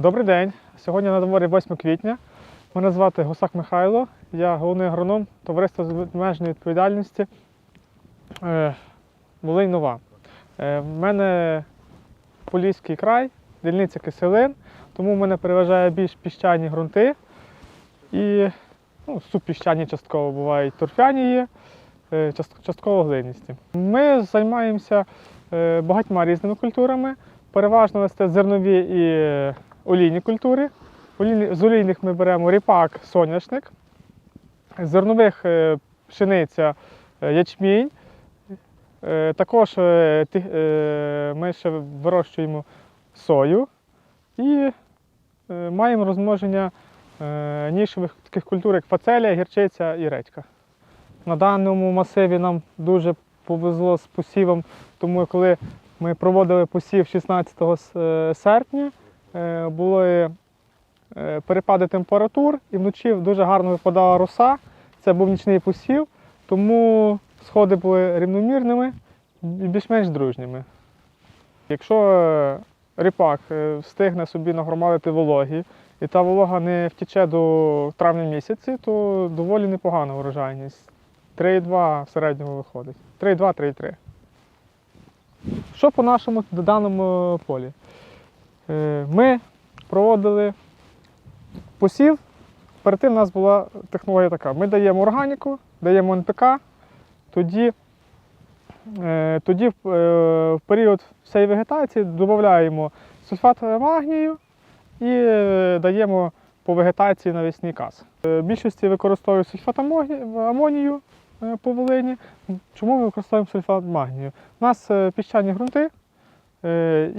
Добрий день. Сьогодні на дворі 8 квітня. Мене звати Гусак Михайло. Я головний агроном товариства з обмеженої відповідальності е, Волинь Нова. Е, В мене Поліський край, дільниця Киселин, тому в мене переважає більш піщані ґрунти і ну, супіщані частково бувають торфяні є, е, частково глиністі. Ми займаємося багатьма різними культурами. Переважно це зернові і олійні культури. З олійних ми беремо ріпак, соняшник, з зернових е, пшениця, е, ячмінь. Е, Також ми ще вирощуємо сою і маємо розмноження нішевих таких культур, як фацелія, гірчиця і редька. На даному масиві нам дуже повезло з посівом, тому коли ми проводили посів 16 е, серпня, були е, перепади температур і вночі дуже гарно випадала роса. Це був нічний посів, тому сходи були рівномірними і більш-менш дружніми. Якщо е, ріпак е, встигне собі нагромадити вологі, і та волога не втіче до травня місяці, то доволі непогана врожайність. 3,2 в середньому виходить. 3,2-3,3. Що по нашому даному полі? Е, Ми проводили посів. Перед тим у нас була технологія така: ми даємо органіку, даємо НПК, тоді, е, тоді е, в період всієї вегетації додаємо сульфат магнію і даємо по вегетації навесні каз. В більшості використовую сульфат амонію по волині. Чому ми використовуємо сульфат магнію? У нас піщані ґрунти,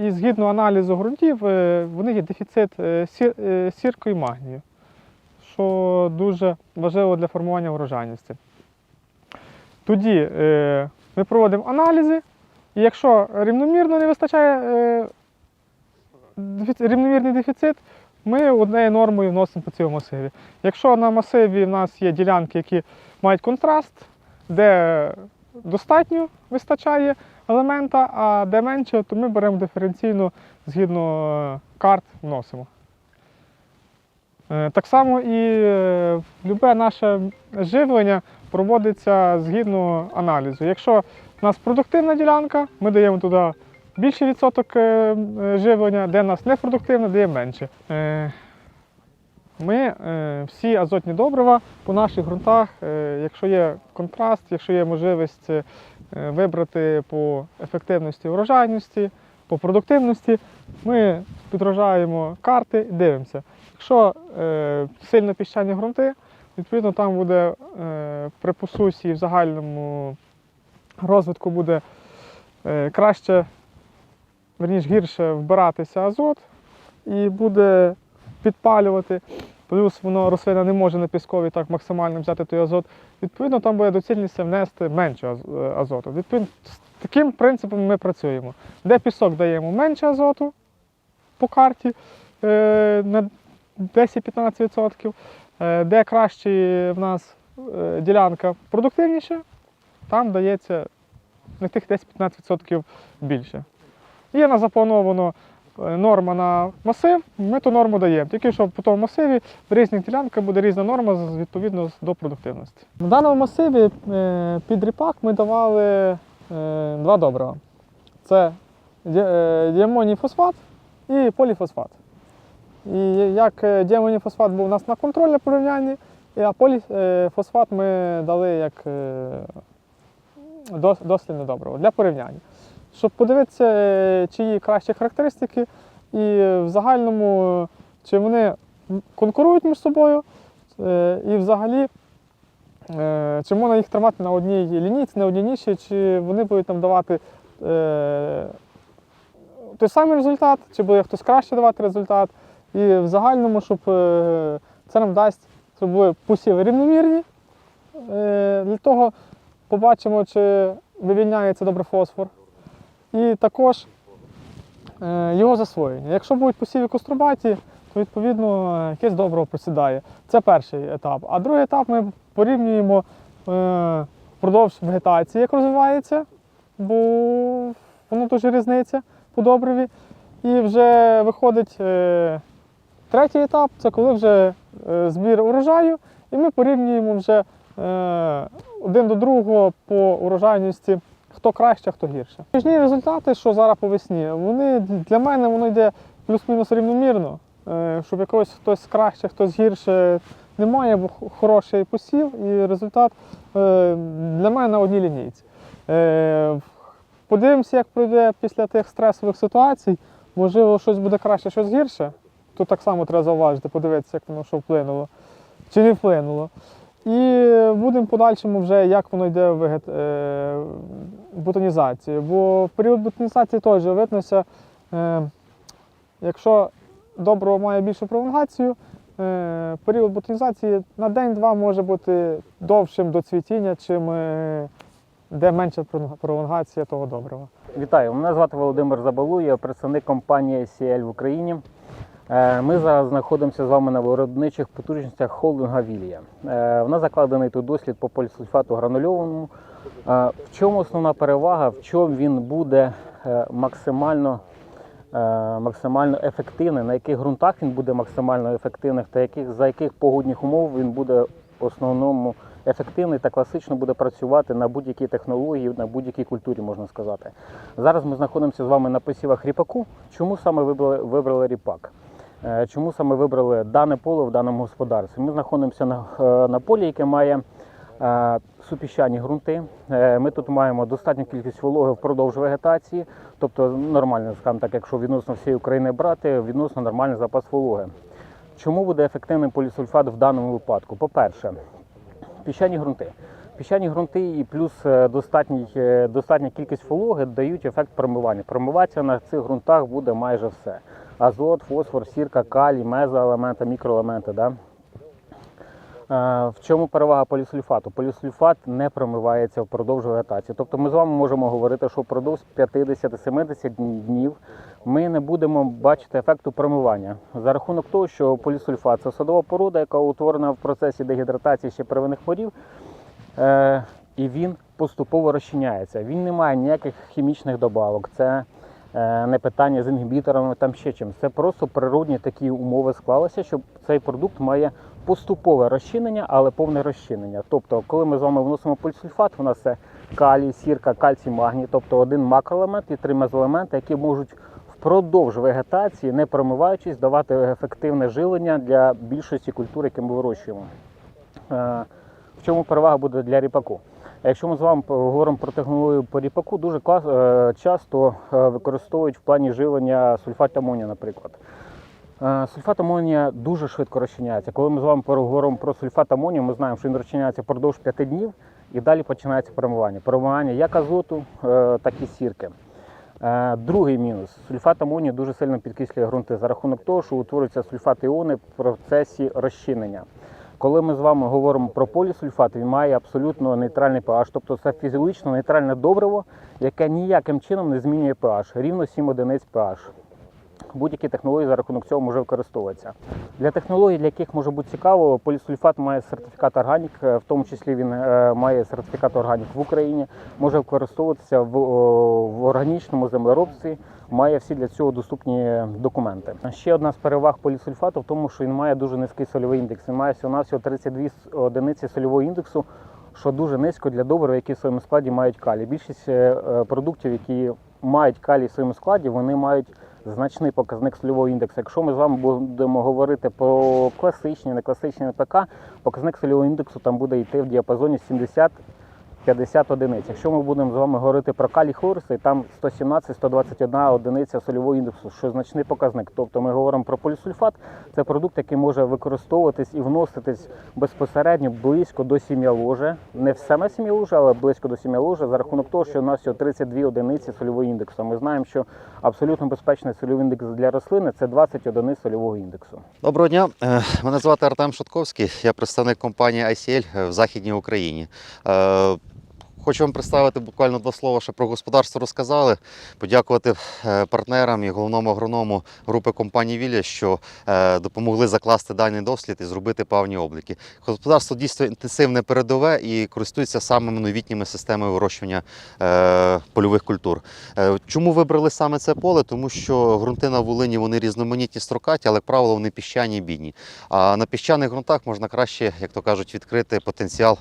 і згідно аналізу ґрунтів, е, в них є дефіцит е, сір- е, сірки і магнію, що дуже важливо для формування врожайності. Тоді е, ми проводимо аналізи, і якщо рівномірно не вистачає е, рівномірний дефіцит, ми однією нормою вносимо по цьому масиві. Якщо на масиві в нас є ділянки, які мають контраст, де достатньо вистачає елемента, а де менше, то ми беремо диференційно згідно е, карт вносимо. Е, Так само і е, любе наше живлення проводиться згідно аналізу. Якщо у нас продуктивна ділянка, ми даємо туди більший відсоток живлення, де в нас непродуктивна, даємо менше. Ми е, всі азотні добрива по наших ґрунтах, е, якщо є контраст, якщо є можливість е, вибрати по ефективності врожайності, по продуктивності, ми підражаємо карти і дивимося. Якщо сильно піщані ґрунти, відповідно там буде при посусі і в загальному розвитку буде краще, верніше гірше вбиратися азот і буде підпалювати. Плюс воно рослина не може на піскові так максимально взяти той азот. Відповідно, там буде доцільність внести менше е, азоту. Відповідно, з таким принципом ми працюємо. Де пісок даємо менше азоту по карті е, на 10-15%, е, де краще в нас ділянка продуктивніша, там дається на тих 10-15% більше. Є на заплановано норма на масив, ми ту норму даємо. Тільки що по тому масиві в різних ділянках буде різна норма відповідно до продуктивності. На даному масиві е, під ріпак ми давали е, два добрива. Це ді- е, діамоній фосфат і поліфосфат. І як е, діамоній фосфат був у нас на контрольне порівнянні, а поліфосфат ми дали як е, дослідне добриво для порівняння. Щоб подивитися, е, чиї кращі характеристики, і в загальному, чи вони конкурують між собою, е, і взагалі, е, чи можна їх тримати на одній лінійці, на одній ніші, чи вони будуть там давати той самий результат, чи буде хтось краще давати результат. І в загальному, щоб це нам дасть, щоб були посіви рівномірні. Для того побачимо, чи вивільняється добре фосфор. І також е, його засвоєння. Якщо будуть посіви кострубаті, то відповідно якесь добро просідає. Це перший етап. А другий етап ми порівнюємо е, впродовж вегетації, як розвивається, бо воно дуже різниця по добриві. І вже виходить, е, Третій етап це коли вже збір урожаю, і ми порівнюємо вже один до другого по урожайності, хто краще, хто гірше. Піжні результати, що зараз по весні, вони для мене воно йде плюс-мінус рівномірно. Е, щоб якогось хтось краще, хтось гірше немає, бо хороший посів, і результат е, для мене на одній лінійці. Е, Подивимося, як пройде після тих стресових ситуацій. Можливо, щось буде краще, щось гірше. Тут так само треба зауважити, подивитися, як воно що вплинуло чи не вплинуло. І будемо в подальшому вже, як воно йде в е, ботанізацію. Бо в період ботанізації теж виднося, е, якщо добро має більшу пролонгацію, е, період ботанізації на день-два може бути довшим до цвітіння, чим де менша пролонга- пролонгація того добрива. Вітаю, мене звати Володимир Забалу, я представник компанії CL в Україні. Е, Ми зараз знаходимося з вами на виробничих потужностях холдинга Вілія. Е, В нас закладений тут дослід по полісульфату гранульованому. Е, В чому основна перевага, в чому він буде максимально, максимально ефективний, на яких ґрунтах він буде максимально ефективний, та яких, за яких погодних умов він буде в основному ефективний та класично буде працювати на будь-якій технології, на будь-якій культурі, можна сказати. Зараз ми знаходимося з вами на посівах ріпаку. Чому саме вибрали, вибрали ріпак? Е, Чому саме вибрали дане поле в даному господарстві? Ми знаходимося на, е, на полі, яке має е, супіщані ґрунти. Е, Ми тут маємо достатню кількість вологи впродовж вегетації, тобто нормально, скажімо так, якщо відносно всієї України брати, відносно нормальний запас вологи. Чому буде ефективним полісульфат в даному випадку? По-перше, піщані ґрунти. Піщані ґрунти і плюс е, достатній, достатня кількість вологи дають ефект промивання. Промиватися на цих ґрунтах буде майже все. Азот, фосфор, сірка, калій, мезоелементи, мікроелементи. Да? В чому перевага полісульфату? Полісульфат не промивається впродовж вегетації. Тобто ми з вами можемо говорити, що впродовж 50-70 днів ми не будемо бачити ефекту промивання за рахунок того, що полісульфат це садова порода, яка утворена в процесі дегідратації ще первинних порів, е, і він поступово розчиняється. Він не має ніяких хімічних добавок. Це не питання з інгібіторами, там ще чимось. Це просто природні такі умови склалися, що цей продукт має поступове розчинення, але повне розчинення. Тобто, коли ми з вами вносимо полісульфат, у нас це калій, сірка, кальцій, магній, тобто один макроелемент і три мезоелементи, які можуть впродовж вегетації, не промиваючись, давати ефективне жилення для більшості культур, які ми вирощуємо. Е, В чому перевага буде для ріпаку? Якщо ми з вами говоримо про технологію по ріпаку, дуже клас, е, часто е, використовують в плані живлення сульфат амонія, наприклад. Е, Сульфат амонія дуже швидко розчиняється. Коли ми з вами говоримо про сульфат амонію, ми знаємо, що він розчиняється впродовж 5 днів і далі починається промивання. Промивання як азоту, так і сірки. Другий мінус. Сульфат амонію дуже сильно підкислює ґрунти за рахунок того, що утворюються сульфати іони в процесі розчинення. Коли ми з вами говоримо про полісульфат, він має абсолютно нейтральний pH, тобто це фізіологічно нейтральне добриво, яке ніяким чином не змінює pH, рівно 7 одиниць pH. Будь-які технології за рахунок цього може використовуватися. Для технологій, для яких може бути цікаво, полісульфат має сертифікат органік, е, в тому числі він е, має сертифікат органік в Україні, може використовуватися в, в органічному землеробстві, має всі для цього доступні документи. Ще одна з переваг полісульфату в тому, що він має дуже низький сольовий індекс. Він має всього навсього 32 одиниці сольового індексу, що дуже низько для добрив, які в своєму складі мають калій. Більшість е, продуктів, які мають калій в своєму складі, вони мають значний показник сольового індексу. Якщо ми з вами будемо говорити про класичні, не класичні НПК, показник сольового індексу там буде йти в діапазоні 70 50 одиниць. Якщо ми будемо з вами говорити про калій хлориси, там 117-121 одиниця сольового індексу, що значний показник. Тобто ми говоримо про полісульфат, це продукт, який може використовуватись і вноситись безпосередньо близько до сім'я ложе. Не в саме сім'я ложе, але близько до сім'я ложе, за рахунок того, що у нас всього 32 одиниці сольового індексу. Ми знаємо, що абсолютно безпечний сольовий індекс для рослини це 20 одиниць сольового індексу. Доброго дня, Е, мене звати Артем Шатковський, я представник компанії ICL в Західній Україні. Хочу вам представити буквально два слова, що про господарство розказали. Подякувати е, партнерам і головному агроному групи компанії Вілля, що е, допомогли закласти даний дослід і зробити певні обліки. Господарство дійсно інтенсивне передове і користується самими новітніми системами вирощування е, польових культур. Чому вибрали саме це поле? Тому що ґрунти на Волині вони різноманітні строкаті, але як правило вони піщані і бідні. А на піщаних ґрунтах можна краще, як то кажуть, відкрити потенціал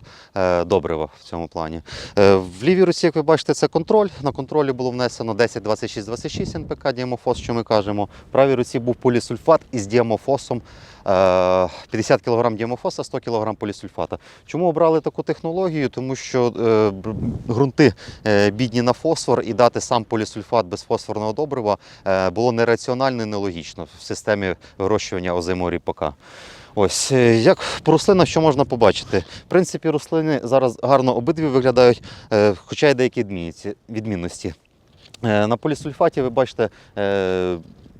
добрива в цьому плані. Е, В лівій руці, як ви бачите, це контроль. На контролі було внесено 10, 26, 26 НПК діамофос, що ми кажемо. В правій руці був полісульфат із діамофосом. е, 50 кг діамофоса, 100 кг полісульфата. Чому обрали таку технологію? Тому що е, ґрунти е, бідні на фосфор і дати сам полісульфат без фосфорного добрива е, було нераціонально і нелогічно в системі вирощування озимого ріпака. Ось е, як по рослинах, що можна побачити? В принципі, рослини зараз гарно обидві виглядають, е, хоча й деякі відмінності. Е, На полісульфаті ви бачите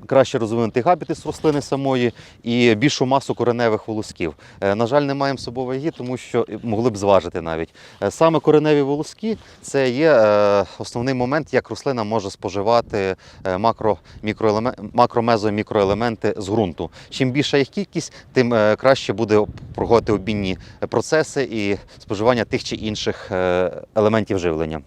краще розвинутий габітис рослини самої і більшу масу кореневих волосків. Е, На жаль, не маємо з собою ваги, тому що могли б зважити навіть. Е, Саме кореневі волоски це є е, основний момент, як рослина може споживати макро, макро-мезо- мікроелементи з ґрунту. Чим більша їх кількість, тим краще буде проходити обмінні процеси і споживання тих чи інших елементів живлення.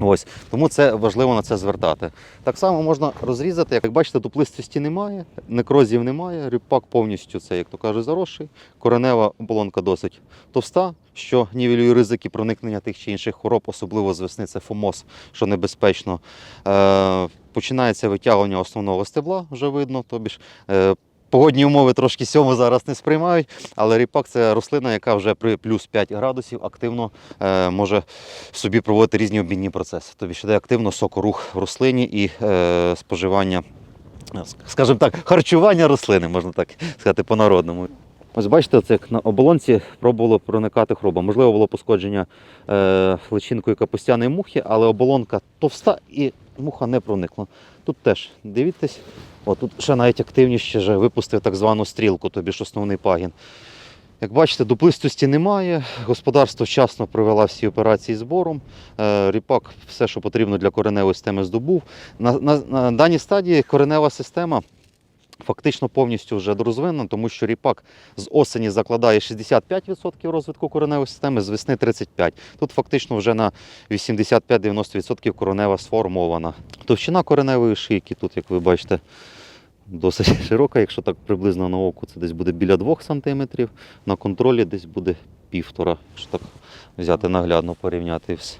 Ось тому це важливо на це звертати. Так само можна розрізати, як бачите, дуплистості немає, некрозів немає, ріпак повністю це, як то кажуть, заросший. Коренева оболонка досить товста, що нівелює ризики проникнення тих чи інших хвороб, особливо з весни це фомоз, що небезпечно. Е, починається витягування основного стебла, вже видно. Тобі ж, е, Погодні умови трошки сьому зараз не сприймають, але ріпак це рослина, яка вже при плюс 5 градусів активно е, може собі проводити різні обмінні процеси. Тобі ще активно сокорух в рослині і е, споживання, скажімо так, харчування рослини, можна так сказати, по-народному. Ось бачите, це як на оболонці пробувало проникати хвороба. Можливо, було пошкодження е, личинкою капустяної мухи, але оболонка товста і муха не проникла. Тут теж дивіться, тут ще навіть активніше випустив так звану стрілку, тобі ж основний пагін. Як бачите, дуплистості немає. Господарство вчасно провела всі операції збором. Е, Ріпак все, що потрібно для кореневої системи, здобув. На, на, на даній стадії коренева система фактично повністю вже розвинена, тому що ріпак з осені закладає 65% розвитку кореневої системи, з весни 35%. Тут фактично вже на 85-90% коренева сформована. Товщина кореневої шийки, тут, як ви бачите, досить широка, якщо так приблизно на оку, це десь буде біля 2 см, на контролі десь буде півтора, якщо так взяти наглядно порівняти. все.